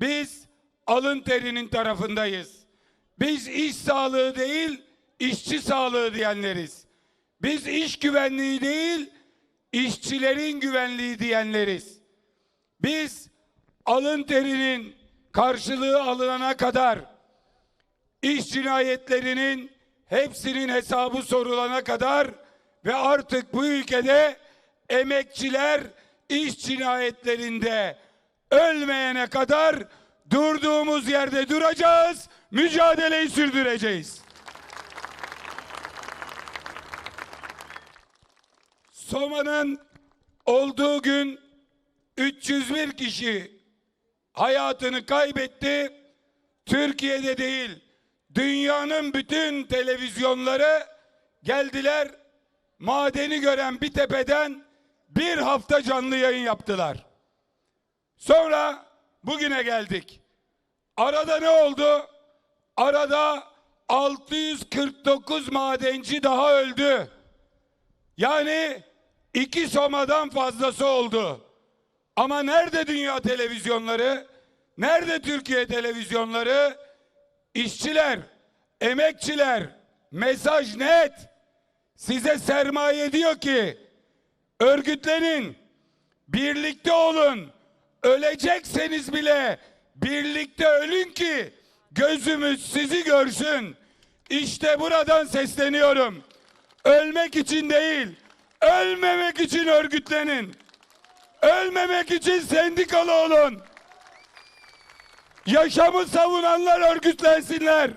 Biz alın terinin tarafındayız. Biz iş sağlığı değil, işçi sağlığı diyenleriz. Biz iş güvenliği değil, işçilerin güvenliği diyenleriz. Biz alın terinin karşılığı alınana kadar iş cinayetlerinin hepsinin hesabı sorulana kadar ve artık bu ülkede emekçiler iş cinayetlerinde ölmeyene kadar durduğumuz yerde duracağız, mücadeleyi sürdüreceğiz. Soma'nın olduğu gün 301 kişi hayatını kaybetti. Türkiye'de değil, dünyanın bütün televizyonları geldiler. Madeni gören bir tepeden bir hafta canlı yayın yaptılar. Sonra bugüne geldik. Arada ne oldu? Arada 649 madenci daha öldü. Yani iki Soma'dan fazlası oldu. Ama nerede dünya televizyonları? Nerede Türkiye televizyonları? İşçiler, emekçiler, mesaj net. Size sermaye diyor ki, örgütlenin, birlikte olun, ölecekseniz bile birlikte ölün ki gözümüz sizi görsün. İşte buradan sesleniyorum. Ölmek için değil, ölmemek için örgütlenin. Ölmemek için sendikalı olun. Yaşamı savunanlar örgütlensinler.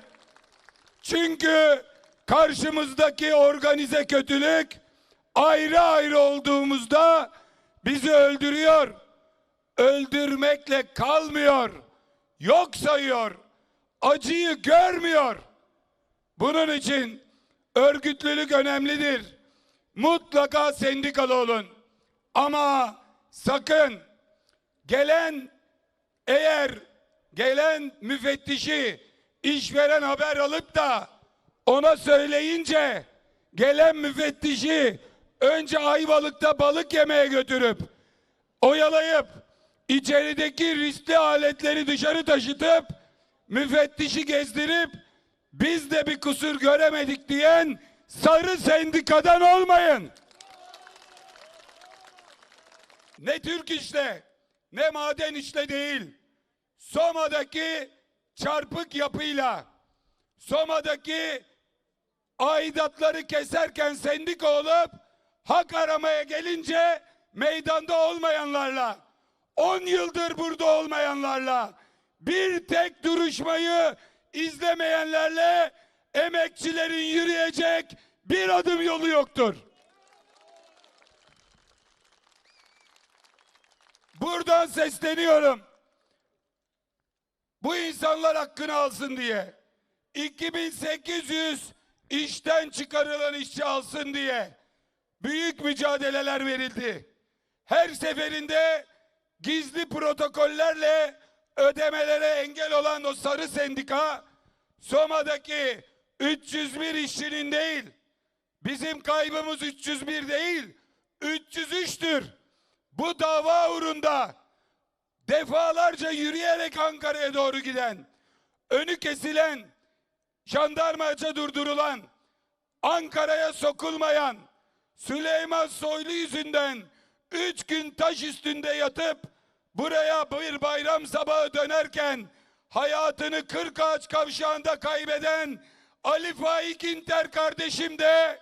Çünkü karşımızdaki organize kötülük ayrı ayrı olduğumuzda bizi öldürüyor. Öldürmekle kalmıyor. Yok sayıyor. Acıyı görmüyor. Bunun için örgütlülük önemlidir. Mutlaka sendikalı olun. Ama sakın gelen eğer gelen müfettişi işveren haber alıp da ona söyleyince gelen müfettişi önce Ayvalık'ta balık yemeye götürüp oyalayıp içerideki riskli aletleri dışarı taşıtıp müfettişi gezdirip biz de bir kusur göremedik diyen sarı sendikadan olmayın. Ne Türk işle ne maden işle değil. Soma'daki çarpık yapıyla Soma'daki aidatları keserken sendika olup hak aramaya gelince meydanda olmayanlarla 10 yıldır burada olmayanlarla bir tek duruşmayı izlemeyenlerle emekçilerin yürüyecek bir adım yolu yoktur. Buradan sesleniyorum. Bu insanlar hakkını alsın diye. 2800 işten çıkarılan işçi alsın diye büyük mücadeleler verildi. Her seferinde gizli protokollerle ödemelere engel olan o sarı sendika Soma'daki 301 işçinin değil bizim kaybımız 301 değil 303'tür. Bu dava uğrunda defalarca yürüyerek Ankara'ya doğru giden, önü kesilen, jandarmaca durdurulan, Ankara'ya sokulmayan, Süleyman Soylu yüzünden üç gün taş üstünde yatıp buraya bir bayram sabahı dönerken hayatını Kırkağaç kavşağında kaybeden Ali Faik İnter kardeşim de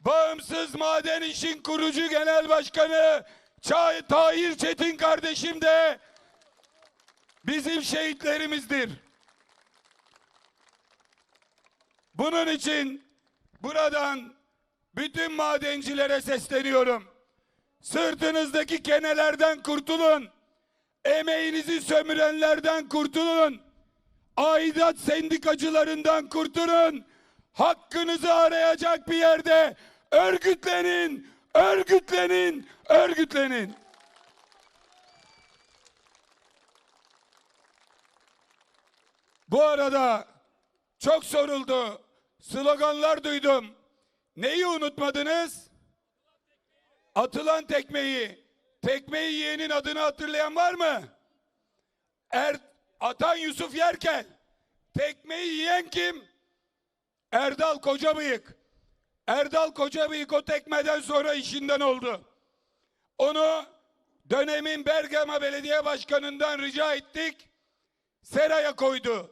Bağımsız Maden İş'in kurucu genel başkanı Çay Tahir Çetin kardeşim de bizim şehitlerimizdir. Bunun için buradan bütün madencilere sesleniyorum. Sırtınızdaki kenelerden kurtulun. Emeğinizi sömürenlerden kurtulun. Aidat sendikacılarından kurtulun. Hakkınızı arayacak bir yerde örgütlenin, örgütlenin, örgütlenin. Bu arada çok soruldu. Sloganlar duydum. Neyi unutmadınız? Atılan tekmeyi. Tekmeyi yiyenin adını hatırlayan var mı? Er, Atan Yusuf yerken tekmeyi yiyen kim? Erdal Kocabıyık. Erdal Kocabıyık o tekmeden sonra işinden oldu. Onu dönemin Bergama Belediye Başkanı'ndan rica ettik. Seraya koydu.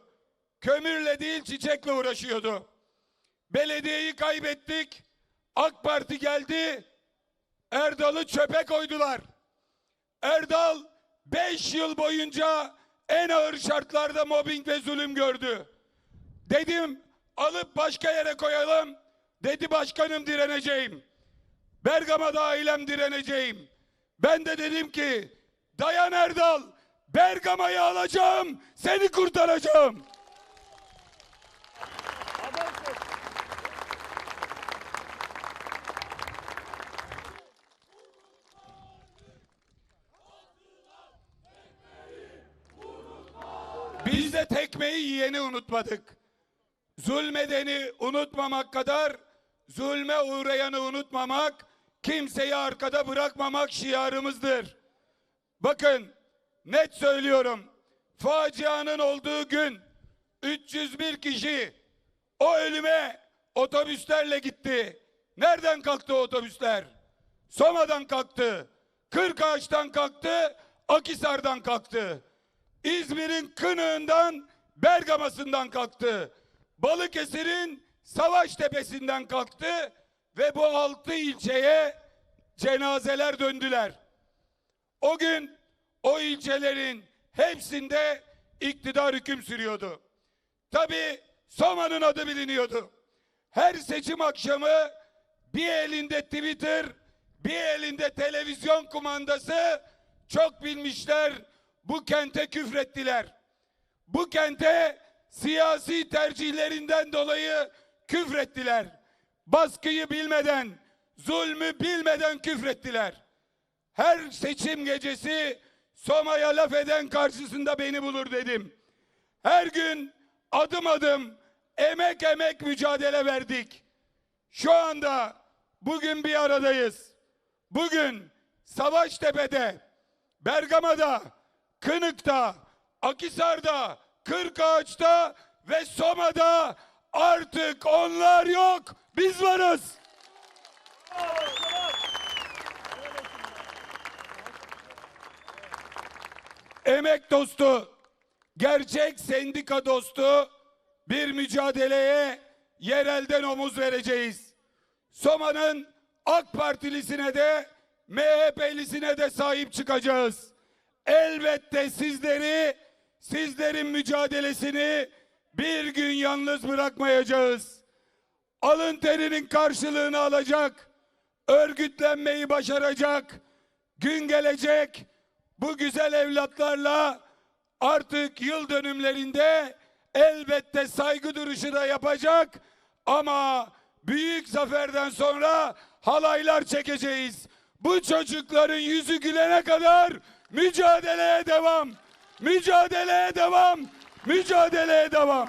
Kömürle değil çiçekle uğraşıyordu. Belediyeyi kaybettik. AK Parti geldi. Erdal'ı çöpe koydular. Erdal 5 yıl boyunca en ağır şartlarda mobbing ve zulüm gördü. Dedim alıp başka yere koyalım. Dedi başkanım direneceğim. Bergama'da ailem direneceğim. Ben de dedim ki dayan Erdal Bergama'yı alacağım seni kurtaracağım. Biz de tekmeyi yiyeni unutmadık. Zulmedeni unutmamak kadar zulme uğrayanı unutmamak, kimseyi arkada bırakmamak şiarımızdır. Bakın net söylüyorum. Facianın olduğu gün 301 kişi o ölüme otobüslerle gitti. Nereden kalktı otobüsler? Soma'dan kalktı. Kırkağaç'tan kalktı. Akisar'dan kalktı. İzmir'in Kınığı'ndan Bergama'sından kalktı. Balıkesir'in Savaştepe'sinden kalktı ve bu altı ilçeye cenazeler döndüler. O gün o ilçelerin hepsinde iktidar hüküm sürüyordu. Tabi Soma'nın adı biliniyordu. Her seçim akşamı bir elinde Twitter, bir elinde televizyon kumandası çok bilmişler bu kente küfrettiler. Bu kente siyasi tercihlerinden dolayı küfrettiler. Baskıyı bilmeden, zulmü bilmeden küfrettiler. Her seçim gecesi Soma'ya laf eden karşısında beni bulur dedim. Her gün adım adım emek emek mücadele verdik. Şu anda bugün bir aradayız. Bugün Savaştepe'de, Bergama'da, Kınık'ta, Akisar'da, Kırkağaç'ta ve Soma'da artık onlar yok. Biz varız. Emek dostu, gerçek sendika dostu bir mücadeleye yerelden omuz vereceğiz. Soma'nın AK Partilisine de MHP'lisine de sahip çıkacağız. Elbette sizleri, sizlerin mücadelesini bir gün yalnız bırakmayacağız. Alın terinin karşılığını alacak, örgütlenmeyi başaracak, gün gelecek, bu güzel evlatlarla artık yıl dönümlerinde elbette saygı duruşu da yapacak ama büyük zaferden sonra halaylar çekeceğiz. Bu çocukların yüzü gülene kadar mücadeleye devam. Mücadeleye devam. Mücadeleye devam.